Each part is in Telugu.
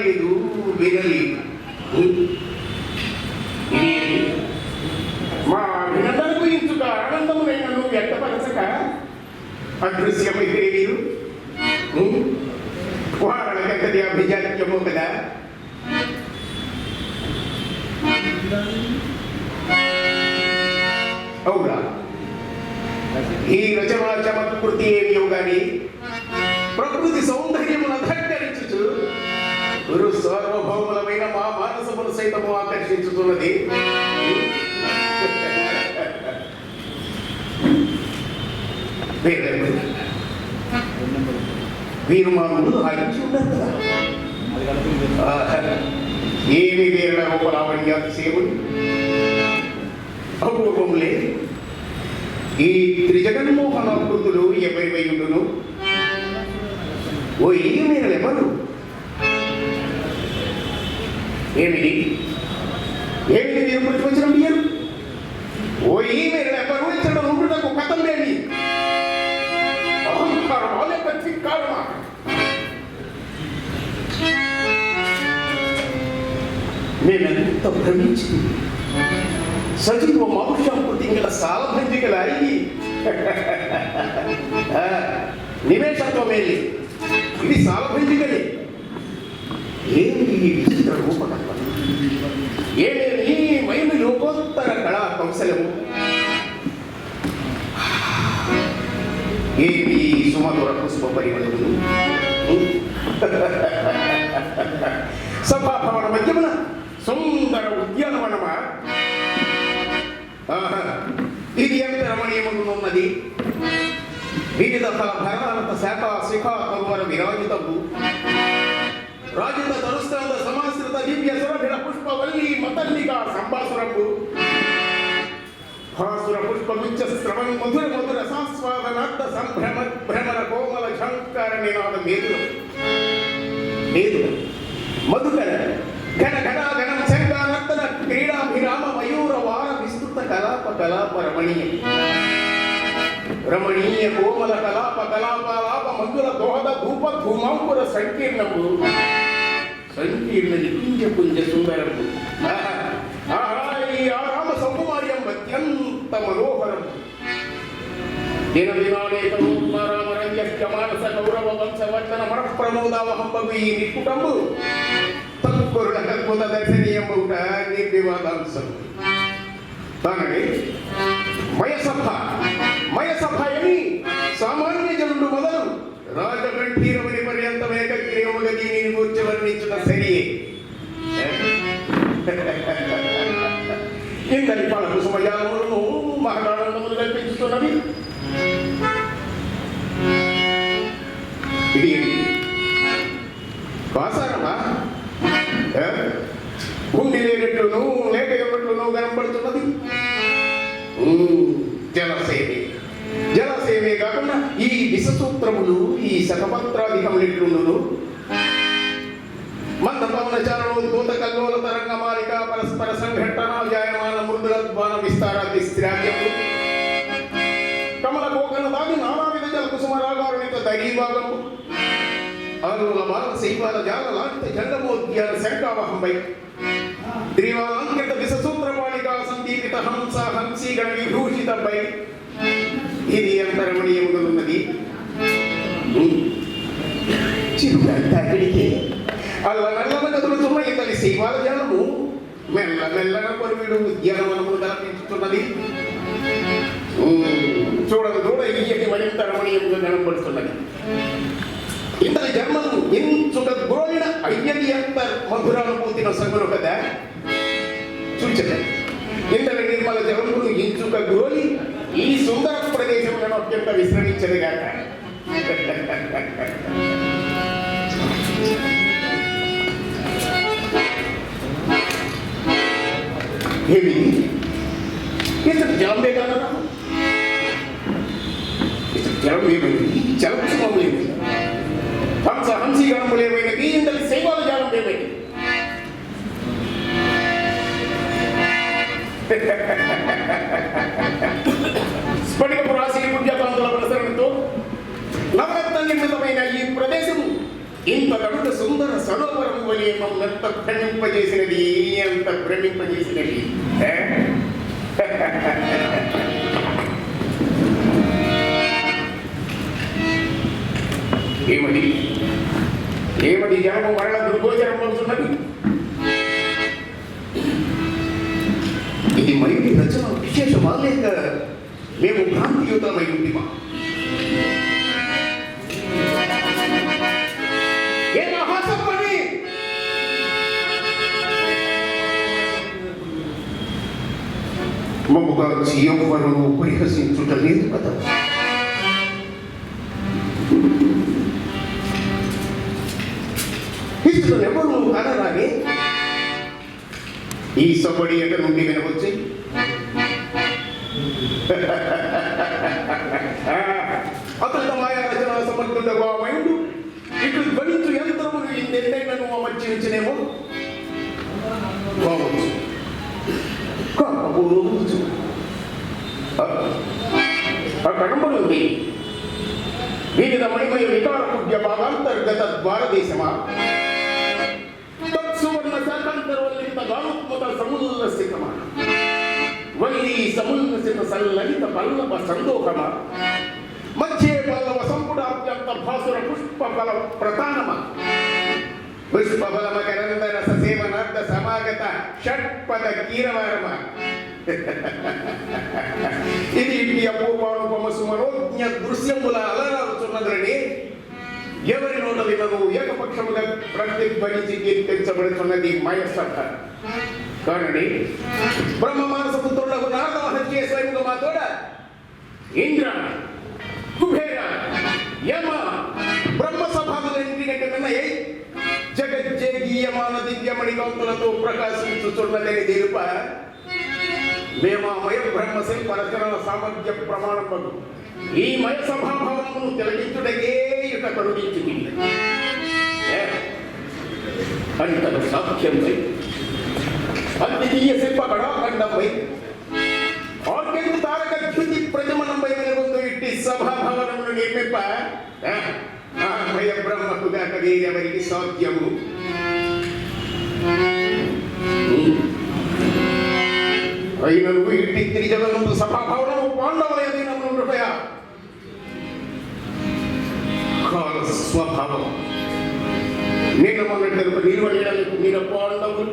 కనలేదు వినలేదు ఇది మా వినదలకు ఇంచుక ఆనందములైన నువ్వు వ్యక్తపరచక అదృశ్యమైతే వీరు వాళ్ళకంతది అభిజాత్యము కదా అవునా ఈ రచనా చమత్కృతి ఏమియో గాని ప్రకృతి సౌందర్యమును ధక్కరించుచు గురు సార్వభౌములమైన మా మానసమును సైతము ఆకర్షించుతున్నది. మీరు మా ముందు ఆగించి ఉన్నారు కదా ఆహా. ఏమి వీరుల రూపలావణ్యాతి సేవుడు? లేదు. ఈ త్రిజగన్మోహన కృతులు ఎవరి వైయుడును ఓ ఈ మీరు ఎవరు ఏమిటి ఏమిటి మీరు ప్రతివచనం మీరు ఓ ఈ మీరు ఎవరు ఇక్కడ ఉండుటకు కథం లేని అహంకారమా లేక ధిక్కారమా నేనెంత భ్రమించి సజీవ మాంసంపు తింగల సాలభంజికలాయి నివేశత్వమేలి ఇది సాలభంజికలే ఏమి ఈ విచిత్ర రూపకల్పన ఏమేమి ఈ మైమి లోకోత్తర కళా కౌశలము ఏమి సుమధుర పుష్ప పరిమళములు సభాభవన మధ్యమున సుందర ఉద్యానవనమా ఇది ఎంత రమణీయమున్నది వివిధ ఫల శాఖ శిఖ కరువర విరాజితము ರಾಜ್ಯದ ತನುಸ್ಥಾನದ ಸಮಾಸೃತ ದಿವ್ಯ ಸುರಭಿರ ಪುಷ್ಪವಲ್ಲಿ ಮತಲ್ಲಿಗ ಸಂಭಾಸುರಭು ಭಾಸುರ ಪುಷ್ಪ ಮಿಚ್ಚ ಸ್ರವಂ ಮಧುರ ಮಧುರ ಸಾಸ್ವಾದನಾಥ ಸಂಭ್ರಮ ಭ್ರಮರ ಕೋಮಲ ಶಂಕರ ನಿನಾದ ಮೇಲು. ಮೇಲು. ಮಧುಕರ. ಘನ ಘನ ಘನ ಕ್ರೀಡಾ ಕ್ರೀಡಾಭಿರಾಮ ಮಯೂರ ವಾರ ವಿಸ್ತೃತ ಕಲಾಪ ಕಲಾಪ ರಮಣೀಯ. ರಮಣೀಯ ಕೋಮಲ ಕಲಾಪ ಕಲಾಪ ಲಾಪ ಮಂಜುಲ ದೋಹದ ಧೂಪ ಧೂಮಾಂಕುರ ಸಂಕೀರ್ಣವು. ಸಂಕೀರ್ಣದಲ್ಲಿ ಪುಂಜ ಸುಂದರವು ಈ ಆರಾಮ ಸೌಕರ್ಯಂ ಅತ್ಯಂತ ಮನೋಹರಂ ದಿನದಿನಾನೇ ಕಲೋತ್ಮಾರಾಮರಂಗ್ಯಶ್ಚ ಮಾನಸ ಗೌರವ ವಂಶವರ್ಧನ ಮನಃಪ್ರಮೋದಾವಹಂ ಭವಿ ನಿಕುಟಂಬು ತತ್ಕುರುಳ ಕಲ್ಪದ ದರ್ಶನಿ ಎಂಬ ಊಟ ನಿರ್ವಿವಾದ ಅಂಶವು ತಾನೇ ಮಯಸಭ ಮಯಸಭ ಎನಿ ಸಾಮಾನ್ಯ జనుడు మొదలు రాజకంఠీరమని పర్యంతం ఏకగ్రీవముగా దీనిని కూర్చి వర్ణించిన సరియే ఇంతటి పల కుసుమయాలములను మహదానందములు కల్పించుతున్నవి. ఇది వాసారమా? ఏ? ఉండి లేనట్లును లేక ఎవట్లును కనబడుతున్నది జలసేవి జలసేమే కాకుండా ఈ విషసూత్రములు ఈ శతపత్రాధికములు మంద పవన చారణం దూత కల్లోల తరంగ మాలిక పరస్పర సంఘటన జాయమాన మృదుల ద్వాన విస్తారాది శ్రావ్యము కమల కోకన దాగి నానావిధ జల కుసుమ రాగారునిత దైవీభాగము. ఆరుల బాల శైవాల జాల లాంటి జంగమోద్యాన శంకావహంపై త్రివాలంకిత విషసూత్రపాళికా సందీపిత హంస హంసీ హంసీగణ విభూషితపై. ఇది ఎంత రమణీయముగా ఉన్నది చిరుగంట అక్కడికి అల్ల నల్లన కదులుతున్న ఇతని జనము మెల్ల మెల్లగా పొరువిడు ఉద్యానవనము కల్పించుతున్నది చూడదు చూడ ఇయ్యటి మరింత రమణీయంగా కనబడుతున్నది ఇతని జన్మను ఎంచుట గోడిన అయ్యది ఎంత మధురానుభూతిన సగులు కదా? సూచన ఇంతటి నిర్మల జలములు ఎంచుక గోలి ఈ సుందర ప్రదేశములను అత్యంత విశ్రమించదు గాక ఏమి ఇతడు జలం లేదన్నా ఇతడు జలం ఏమైంది జలం సుమం లేదు హంస హంసీగణములు ఏమైనది ఇంతటి శైవాల జాలం ఏమైంది స్ఫటికపు ఇంతకంత సుందర సరోవరం వలె మమ్మల్ని భ్రమింపజేసినది? అంత భ్రమింపజేసినది? ఏ? ఏమది? ఏమది జనము మరణ దుర్గోచరం అవుతున్నది ఇది మరి రచన విశేషమా లేక మేము భ్రాంతియుతమై ఉంటిమా? మమ్ముగా ఎవ్వరు పరిహసించుట లేదు కదా? ఇష్టం ఎవరు అనరాని? ఈ సబ్బడి ఎక్కడ నుండి వినవచ్చు అతను మాయా రచన సమర్థుడగా మైండు ఇట్లు ధ్వనించు యంత్రములు ఎన్నెన్నైనను అమర్చించినేమో. కావచ్చు ನುಡಿ ವಿವಿಧ ಮೈಮಯ ವಿಕಾರ ಪುಣ್ಯ ಭಾವಾಂತರ್ಗತ ದ್ವಾರದೇಶಮ ತತ್ಸುವರ್ಣ ಸಾಕಾಂತರವಲ್ಲಿಂದ ಗಾಣೋತ್ಮತ ಸಮುಲ್ಲಸಿತಮ ವಲ್ಲಿ ಸಮುಲ್ಲಸಿತ ಸಲ್ಲಲಿತ ಪಲ್ಲವ ಸಂದೋಕಮ ಮಧ್ಯೆ ಪಲ್ಲವ ಸಂಪುಟಾತ್ಯಂತ ಭಾಸುರ ಪುಷ್ಪ ಫಲ ಪ್ರತಾನಮ ಪುಷ್ಪ ಫಲ ಮಕರಂದರಸ ಸೇವನಾರ್ಥ ಸಮಾಗತ ಷಟ್ಪದ ಕೀರವಾರಮ. ఇది ఇంటి అపూర్వానుపమ సుమనోజ్ఞ దృశ్యముల అలరాలుచున్నదని ఎవరి నోట వినను ఏకపక్షముగా ప్రతిధ్వనించి కీర్తించబడుతున్నది మయసభ కానండి బ్రహ్మ మానస పుత్రులకు నారదవహం చేసేందుకు మా తోడ? ఇంద్ర కుబేర యమ. బ్రహ్మ సభాలన్నింటికంటే విన్నయే జగజ్జేగీయమాన దివ్యమణి కాంతులతో ప్రకాశించుతున్నదని తెలుప? మేమామయ బ్రహ్మ శిల్ప రచనల సామర్థ్య ప్రమాణం ఈ మయ సభాభావమును తిలగించుటకే ఇక కరుణించింది అంతకు సాఖ్యం అద్వితీయ శిల్ప కళాఖండంపై ఆర్కెట్ తారక ధ్యుతి ప్రజమనంపై వెలుగొందు ఇట్టి సభాభవనమును నిర్మింప మయ బ్రహ్మకు దాక వేరెవరికి సాధ్యము? ರೈಲನ್ನು ಇಟ್ಟಿ ತಿರುಗದಂದು ಸಭಾಭವನವು ಪಾಂಡವನ ಹೃದಯ ಕಾಲ ಸ್ವಭಾವ ನೀನಮನ್ನಿಟ್ಟಿರುವ ನೀರುವಳಿಯಾಗಿ ನೀರಪ್ಪಾಂಡವರು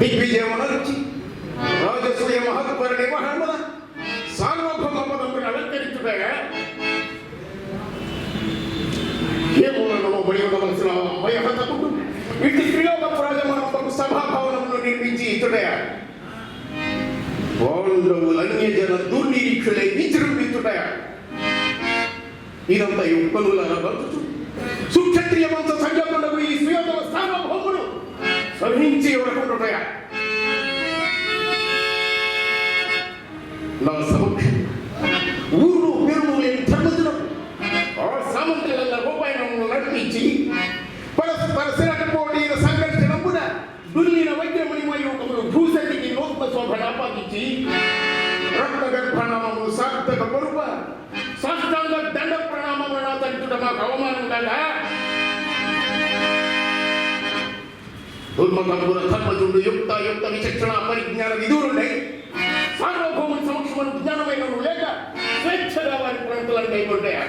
ದಿಗ್ವಿಜಯ ಮನರ್ಚಿ ರಾಜಸೂಯ ಮಹತ್ವರಣಿ ಮಹಮ್ಮದ ಸಾರ್ವಭೌಮವನ್ನು ಅಲಂಕರಿಸಿದಾಗ ಕೇವಲ ನಮ್ಮ ಬಳಿಯ ಮನಸ್ಸಿನ ಭಯ ಹತ್ತಕೊಂಡು ಇಟ್ಟು పాండవులన్యజన దుర్నిరీక్షులై విజృంభించుటయా ఇదంతా యుక్కనుల బతుచు సుక్షత్రియ వంశ సంయోగములకు ఈ సుయోగమ సార్వభౌముడు సహించి ఎవరకుంటుటయా నా సమక్షం ఊరు పేరు లేని ధర్మజుడు ఆ సామంతుల రూపాయనము నడిపించి పరస్పర శిరట పోటీల సంఘర్షణమున దుల్లిన వైద్యమణి మయూకమును భూసతికి నూత్న శోభను ఆపాదించి నాకు అవమానం కదా దుర్మతంపుర ధర్మజుడు యుక్త యుక్త విచక్షణ పరిజ్ఞాన విధులుండై సార్వభౌముని సమక్షమైన జ్ఞానమైన లేక స్వేచ్ఛగా వారి ప్రాంతాలను కైకొంటాయా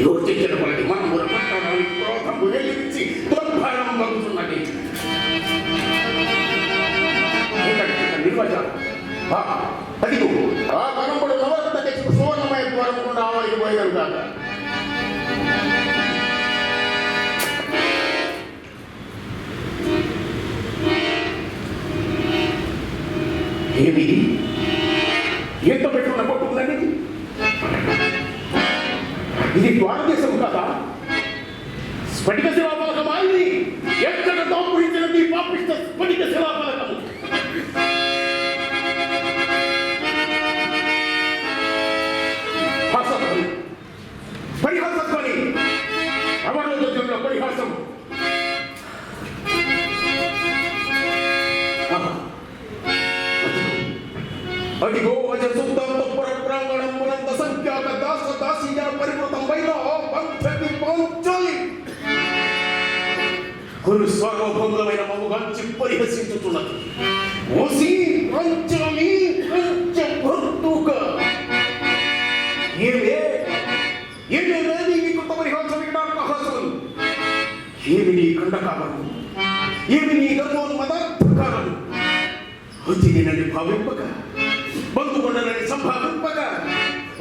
యోచించిన వాటి మనముల పట్టణానికి క్రోధము వెలిగించి దుర్భారం పలుకుతున్నది నిర్వచనం. అదిగో ఏమి గురు స్వరూపములమైన మమ్ముగాంచి పరిహసించుతున్నది ఓసి పంచమి పంచభర్తుక ఏమే? ఏమే నీ కృత పరిహాసం వికటాటహాసములు ఏమి నీ ఖండకాలను ఏమి నీ గర్వోన్మదాత్మకాలను అతిథినని భావింపక బంధువుడనని సంభావింపక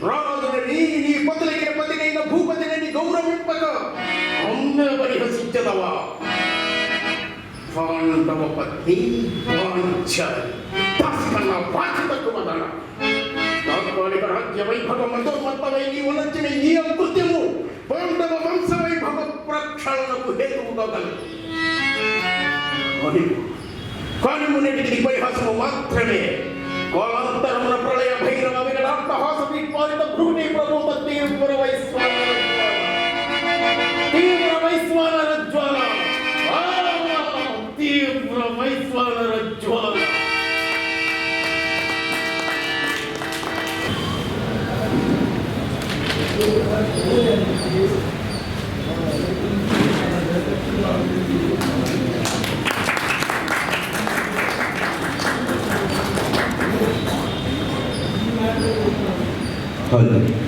రారాజునని నీ పదులైన పదినైన భూపతినని గౌరవింపక అమ్మ పరిహసించదవా? పాండవ పత్ని పాంచాలి దాస్కన్న బాధ్యత తక్కువదన తాత్కాలిక రాజ్య వైభవముతో మొత్తమై నీవు నచ్చిన ఈ అకృత్యము పాండవ వంశ వైభవ ప్రక్షాళనకు హేతువుగా కలదు కానీ కానీ పరిహాసము మాత్రమే. కోలాంతరమున ప్రళయ భైరవ వికటాట్టహాస విపాలిత భృగుని ప్రభుత తీవ్ర వైశ్వాన తీవ్ర వైశ్వాన జ్వాల 나를 좋아하라. 헐.